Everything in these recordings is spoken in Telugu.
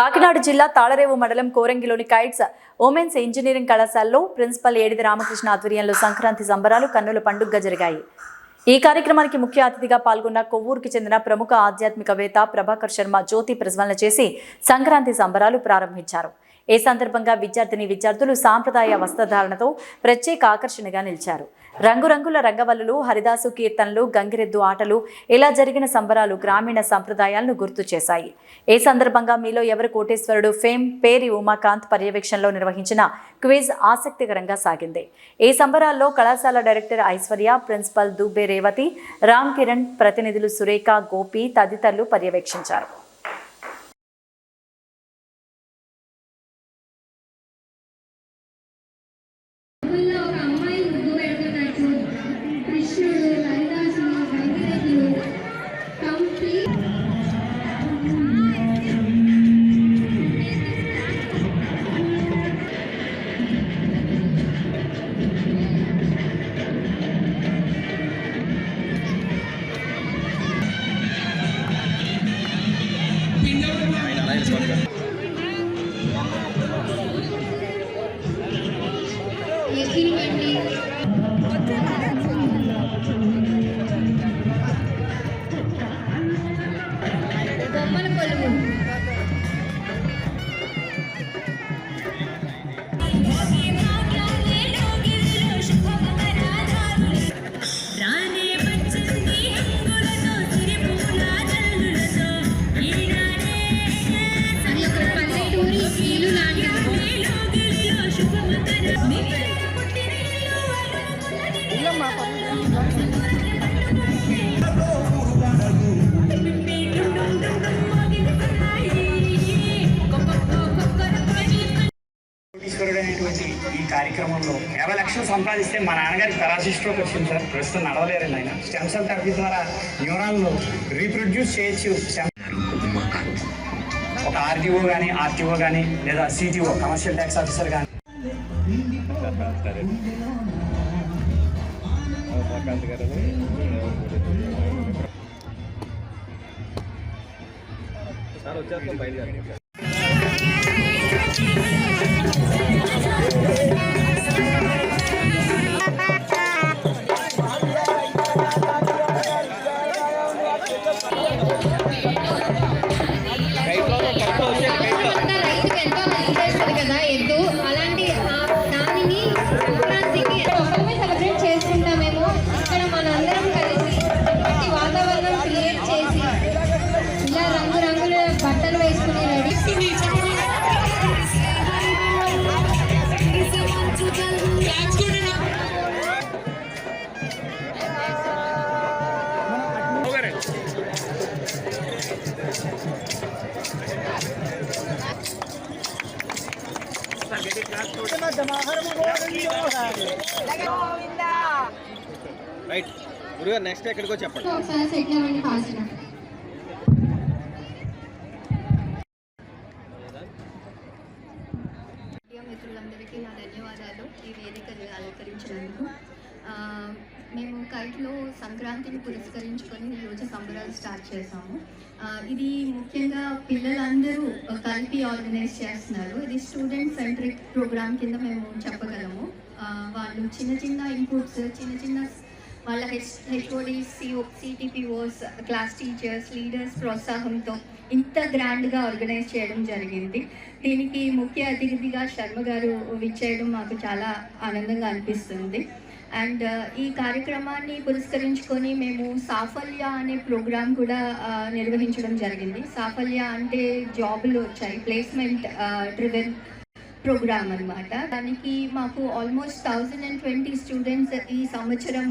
కాకినాడ జిల్లా తాళరేవు మండలం కోరంగిలోని కైట్స్ ఉమెన్స్ ఇంజనీరింగ్ కళాశాలలో ప్రిన్సిపల్ ఏడిది రామకృష్ణ ఆధ్వర్యంలో సంక్రాంతి సంబరాలు కన్నుల పండుగగా జరిగాయి. ఈ కార్యక్రమానికి ముఖ్య అతిథిగా పాల్గొన్న కొవ్వూరుకి చెందిన ప్రముఖ ఆధ్యాత్మికవేత్త ప్రభాకర్ శర్మ జ్యోతి ప్రజ్వలన చేసి సంక్రాంతి సంబరాలు ప్రారంభించారు. ఈ సందర్భంగా విద్యార్థిని విద్యార్థులు సాంప్రదాయ వస్త్రధారణతో ప్రత్యేక ఆకర్షణగా నిలిచారు. రంగురంగుల రంగవల్లులు హరిదాసు కీర్తనలు గంగిరెద్దు ఆటలు ఇలా జరిగిన సంబరాలు గ్రామీణ సంప్రదాయాలను గుర్తు చేశాయి. ఈ సందర్భంగా మీలో ఎవరు కోటేశ్వరుడు ఫేమ్ పేరి ఉమాకాంత్ పర్యవేక్షణలో నిర్వహించిన క్విజ్ ఆసక్తికరంగా సాగింది. ఈ సంబరాల్లో కళాశాల డైరెక్టర్ ఐశ్వర్య ప్రిన్సిపల్ దుబ్బే రేవతి రామ్ కిరణ్ ప్రతినిధులు సురేఖ గోపి తదితరులు పర్యవేక్షించారు. Steve Emily కార్యక్రమంలో యాభై లక్షలు సంపాదిస్తే మా నాన్నగారికి పెరాసిస్ వచ్చింది సార్. ప్రస్తుతం నడవలేరండి ఆయన. స్టెమ్ సెల్ థెరపీ ద్వారా న్యూరాన్లు రీప్రొడ్యూస్ చేయొచ్చు. ఒక ఆర్టీఓ కానీ ఆర్టీఓ కానీ లేదా సిటీఓ కమర్షియల్ ట్యాక్స్ ఆఫీసర్ కానీ ఉన్న రైట్ గురుగారు నెక్స్ట్ ఎక్కడికో చెప్పండి ఒకసారి సెట్ అవ్వండి ఫాస్ట్గా మీడియా మిత్రులందరికీ నా ధన్యవాదాలు ఈ వేదికని అలంకరించినందుకు ఆ, మేము కైట్లో సంక్రాంతిని పురస్కరించుకొని ఈరోజు సంబరాలు స్టార్ట్ చేసాము ఇది ముఖ్యంగా పిల్లలందరూ కలిపి ఆర్గనైజ్ చేస్తున్నారు. ఇది స్టూడెంట్ సెంట్రిక్ ప్రోగ్రామ్ కింద మేము చెప్పగలము. వాళ్ళు చిన్న చిన్న ఇన్పుట్స్ చిన్న చిన్న వాళ్ళ H HOD CO CTPOs class teachers leaders ప్రోత్సాహంతో ఇంత గ్రాండ్గా ఆర్గనైజ్ చేయడం జరిగింది. దీనికి ముఖ్య అతిథిగా శర్మ గారు విచ్చేయడం మాకు చాలా ఆనందంగా అనిపిస్తుంది. అండ్ ఈ కార్యక్రమాన్ని పురస్కరించుకొని మేము సాఫల్య అనే ప్రోగ్రామ్ కూడా నిర్వహించడం జరిగింది. సాఫల్య అంటే జాబులు వచ్చాయి. ప్లేస్మెంట్ డ్రివెన్ ప్రోగ్రామ్ అన్నమాట. దానికి మాకు almost thousand and twenty students ఈ సంవత్సరం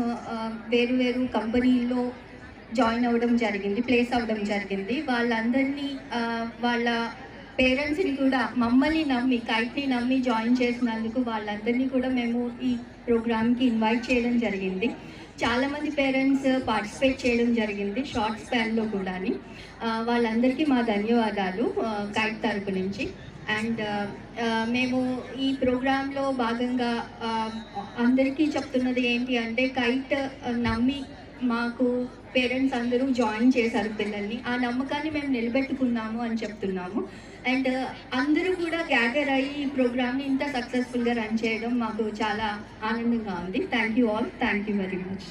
వేరు వేరు కంపెనీల్లో జాయిన్ అవ్వడం జరిగింది ప్లేస్ అవ్వడం జరిగింది. వాళ్ళందరినీ వాళ్ళ పేరెంట్స్ని కూడా మమ్మల్ని నమ్మి కైట్ని నమ్మి జాయిన్ చేసినందుకు వాళ్ళందరినీ కూడా మేము ఈ ప్రోగ్రామ్కి ఇన్వైట్ చేయడం జరిగింది. చాలామంది పేరెంట్స్ పార్టిసిపేట్ చేయడం జరిగింది షార్ట్ స్పాన్లో కూడా వాళ్ళందరికీ మా ధన్యవాదాలు కైట్ తరపు నుంచి. అండ్ మేము ఈ ప్రోగ్రాంలో భాగంగా అందరికీ చెప్తున్నది ఏంటి అంటే కైట్ నమ్మి మాకు పేరెంట్స్ అందరూ జాయిన్ చేశారు పిల్లల్ని. ఆ నమ్మకాన్ని మేము నిలబెట్టుకున్నాము అని చెప్తున్నాము. అండ్ అందరూ కూడా గ్యాదర్ అయ్యి ఈ ప్రోగ్రామ్ని ఇంత సక్సెస్ఫుల్గా రన్ చేయడం మాకు చాలా ఆనందంగా ఉంది. Thank you all. Thank you very much.